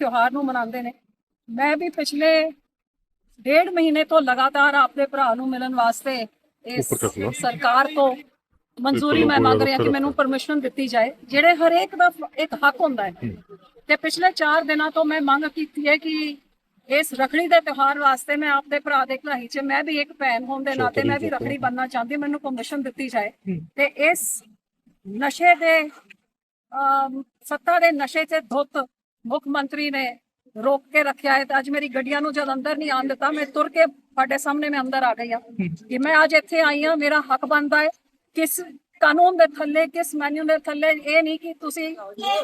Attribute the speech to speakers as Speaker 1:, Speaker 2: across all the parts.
Speaker 1: ਤਿਉਹਾਰ ਨੂੰ ਮਨਾਉਂਦੇ ਨੇ। ਮੈਂ ਵੀ ਪਿਛਲੇ ਡੇਢ ਮਹੀਨੇ ਤੋਂ ਲਗਾਤਾਰ ਆਪਦੇ ਭਰਾ ਨੂੰ ਮਿਲਣ ਵਾਸਤੇ ਇਸ। ਸਰਕਾਰ ਤੋਂ ਮਨਜ਼ੂਰੀ ਮੈਂ ਮੰਗ ਰਿਹਾ ਕਿ ਮੈਨੂੰ ਪਰਮਿਸ਼ਨ ਦਿੱਤੀ ਜਾਏ ਜਿਹੜੇ ਹਰੇਕ ਦਾ ਇੱਕ ਹੱਕ ਹੁੰਦਾ ਹੈ। ਤੇ ਪਿਛਲੇ 4 ਦਿਨਾਂ ਤੋਂ ਮੈਂ ਮੰਗ ਕੀਤੀ ਹੈ ਕਿ ਇਸ ਰਖੜੀ ਦੇ ਤਿਉਹਾਰ ਵਾਸਤੇ ਮੈਂ ਆਪਦੇ ਭਰਾ ਦੇ ਘਲਾਈ 'ਚ ਮੈਂ ਵੀ ਇੱਕ ਭੈਣ ਹੋਣ ਦੇ ਨਾਤੇ ਮੈਂ ਵੀ ਰਖੜੀ ਬੰਨਣਾ ਚਾਹੁੰਦੀ ਮੈਨੂੰ ਪਰਮਿਸ਼ਨ ਦਿੱਤੀ ਜਾਏ। ਤੇ ਇਸ ਨਸ਼ੇ ਦੇ ਸੱਤਾ ਦੇ ਨਸ਼ੇ 'ਚ ਧੁੱਤ ਮੁੱਖ ਮੰਤਰੀ ਨੇ ਰੋਕ ਕੇ ਰੱਖਿਆ ਹੈ ਤੇ ਅੱਜ ਮੇਰੀ ਗੱਡੀਆਂ ਨੂੰ ਜਦ ਅੰਦਰ ਨਹੀਂ ਆਉਣ ਦਿੱਤਾ ਮੈਂ ਤੁਰ ਕੇ ਤੁਹਾਡੇ ਸਾਹਮਣੇ ਮੈਂ ਅੰਦਰ ਆ ਗਈ ਹਾਂ। ਕਿ ਮੈਂ ਅੱਜ ਇੱਥੇ ਆਈ ਹਾਂ ਮੇਰਾ ਹੱਕ ਬਣਦਾ ਹੈ। ਕਿਸ ਕਾਨੂੰਨ ਦੇ ਥੱਲੇ ਕਿਸ ਮੈਨੂ ਦੇ ਥੱਲੇ ਇਹ ਨਹੀਂ ਕਿ ਤੁਸੀਂ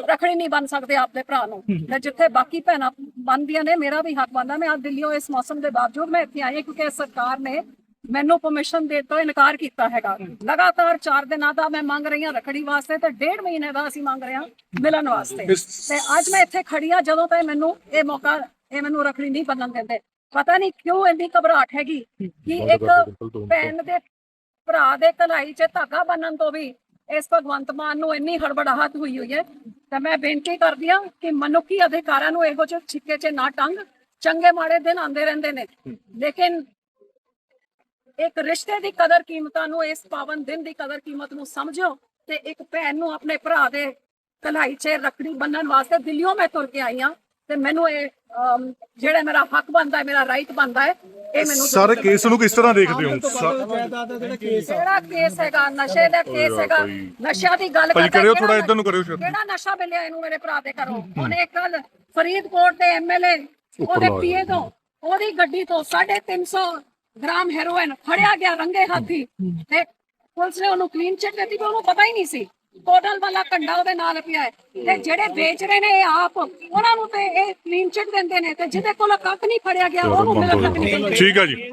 Speaker 1: ਰਖੜੀ ਨਹੀਂ ਬਣ ਸਕਦੇ ਆਪਦੇ ਭਰਾ ਨੂੰ। ਤੇ ਜਿੱਥੇ ਬਾਕੀ ਭੈਣਾਂ ਬਣਦੀਆਂ ਨੇ ਮੇਰਾ ਵੀ ਹੱਕ ਬਣਦਾ। ਮੈਂ ਅੱਜ ਦਿੱਲੀੋਂ ਇਸ ਮੌਸਮ ਦੇ ਬਾਵਜੂਦ ਮੈਂ ਇੱਥੇ ਆਈ ਕਿਉਂਕਿ ਸਰਕਾਰ ਨੇ ਮੈਨੂੰ ਪਰਮਿਸ਼ਨ ਦੇ ਤੋਂ ਇਨਕਾਰ ਕੀਤਾ ਹੈਗਾ। ਲਗਾਤਾਰ 4 ਦਿਨਾਂ ਦਾ ਮੈਂ ਮੰਗ ਰਹੀ ਹਾਂ ਰਖੜੀ ਵਾਸਤੇ ਤੇ ਡੇਢ ਮਹੀਨੇ ਦਾ ਅਸੀਂ ਮੰਗ ਰਹੇ ਹਾਂ ਮਿਲਣ ਵਾਸਤੇ। ਤੇ ਅੱਜ ਮੈਂ ਇੱਥੇ ਖੜੀ ਹਾਂ ਜਦੋਂ ਤੱਕ ਮੈਨੂੰ ਇਹ ਮੌਕਾ ਇਹ ਮੈਨੂੰ ਰਖੜੀ ਨਹੀਂ ਬੰਨਣ ਦਿੰਦੇ। ਪਤਾ ਨਹੀਂ ਕਿਉਂ ਇੰਨੀ ਘਬਰਾਹਟ ਹੈਗੀ ਕਿ ਇੱਕ ਭੈਣ ਦੇ ਭਰਾ ਦੇ ਕਲਾਈ 'ਚ ਧਾਗਾ ਬੰਨਣ ਤੋਂ ਵੀ ਇਸ ਭਗਵੰਤ ਮਾਨ ਨੂੰ ਇੰਨੀ ਹੜਬੜਾਹਟ ਹੋਈ ਹੋਈ ਹੈ। ਤੇ ਮੈਂ ਬੇਨਤੀ ਕਰਦੀ ਹਾਂ ਕਿ ਮਨੁੱਖੀ ਅਧਿਕਾਰਾਂ ਨੂੰ ਇਹੋ ਜਿਹੇ ਛਿੱਕੇ 'ਚ ਨਾ ਟੰਗ। ਚੰਗੇ ਮਾੜੇ ਦਿਨ ਆਉਂਦੇ ਰਹਿੰਦੇ ਨੇ। ਲੇਕਿਨ ਇੱਕ ਰਿਸ਼ਤੇ ਦੀ ਕਦਰ ਕੀਮਤਾਂ ਨੂੰ ਇਸ ਪਾਵਨ ਦਿਨ ਦੀ ਕਦਰ ਕੀਮਤ ਨੂੰ ਸਮਝੋ ਤੇ ਇੱਕ ਭੈਣ ਨੂੰ ਆਪਣੇ ਭਰਾ ਦੇ ਕਲਾਈ 'ਚ ਰੱਖੜੀ ਬੰਨਣ ਵਾਸਤੇ ਦਿੱਲੀੋਂ ਮੈਂ ਤੁਰ ਕੇ ਆਈ ਹਾਂ ਤੇ ਮੈਨੂੰ ਇਹ ਜਿਹੜਾ ਮੇਰਾ ਹੱਕ ਬਣਦਾ ਹੈ ਮੇਰਾ ਰਾਈਟ ਬਣਦਾ ਹੈ ਇਹ ਮੈਨੂੰ
Speaker 2: ਸਾਰੇ ਕੇਸ ਨੂੰ ਕਿਸ ਤਰ੍ਹਾਂ ਦੇਖਦੇ ਹੋ?
Speaker 3: ਜਿਹੜਾ ਕੇਸ
Speaker 1: ਹੈਗਾ? ਨਸ਼ੇ ਦਾ ਕੇਸ ਹੈਗਾ। ਨਸ਼ਿਆਂ ਦੀ ਗੱਲ ਕਰਦਾ
Speaker 2: ਕਰਿਓ ਥੋੜਾ ਇੱਧਰ ਨੂੰ ਕਰਿਓ।
Speaker 1: ਕਿਹੜਾ ਨਸ਼ਾ ਮਿਲਿਆ ਇਹਨੂੰ ਮੇਰੇ ਭਰਾ ਦੇ ਘਰੋਂ? ਉਹਨੇ ਕੱਲ ਫਰੀਦਕੋਟ ਦੇ ਐਮਐਲਏ ਉਹਦੇ ਪੀਏ ਤੋਂ ਉਹਦੀ ਗੱਡੀ ਤੋਂ 350 ਗ੍ਰਾਮ ਹੈਰੋਇਨ ਫੜਿਆ ਗਿਆ ਰੰਗੇ ਹੱਥੀ ਤੇ ਪੁਲਿਸ ਨੇ ਉਹਨੂੰ ਕਲੀਨ ਚਿੱਟ ਦਿੱਤੀ ਪਰ ਉਹਨੂੰ ਪਤਾ ਹੀ ਨਹੀਂ ਸੀ ਕੋਟਲ ਵਾਲਾ ਕੰਡਾ ਉਹਦੇ ਨਾਲ ਪਿਆ ਹੈ ਤੇ ਜਿਹੜੇ ਵੇਚ ਰਹੇ ਨੇ ਇਹ ਆਪ ਉਹਨਾਂ ਨੂੰ ਤੇ ਇਹ ਕਲੀਨ ਚਿੱਟ ਦਿੰਦੇ ਨੇ ਤੇ ਜਿਹਦੇ ਕੋਲ ਕੱਖ ਨਹੀਂ ਫੜਿਆ ਗਿਆ ਉਹਨੂੰ ਮਿਲਣ ਤੱਕ ਨਹੀਂ
Speaker 2: ਠੀਕ ਹੈ ਜੀ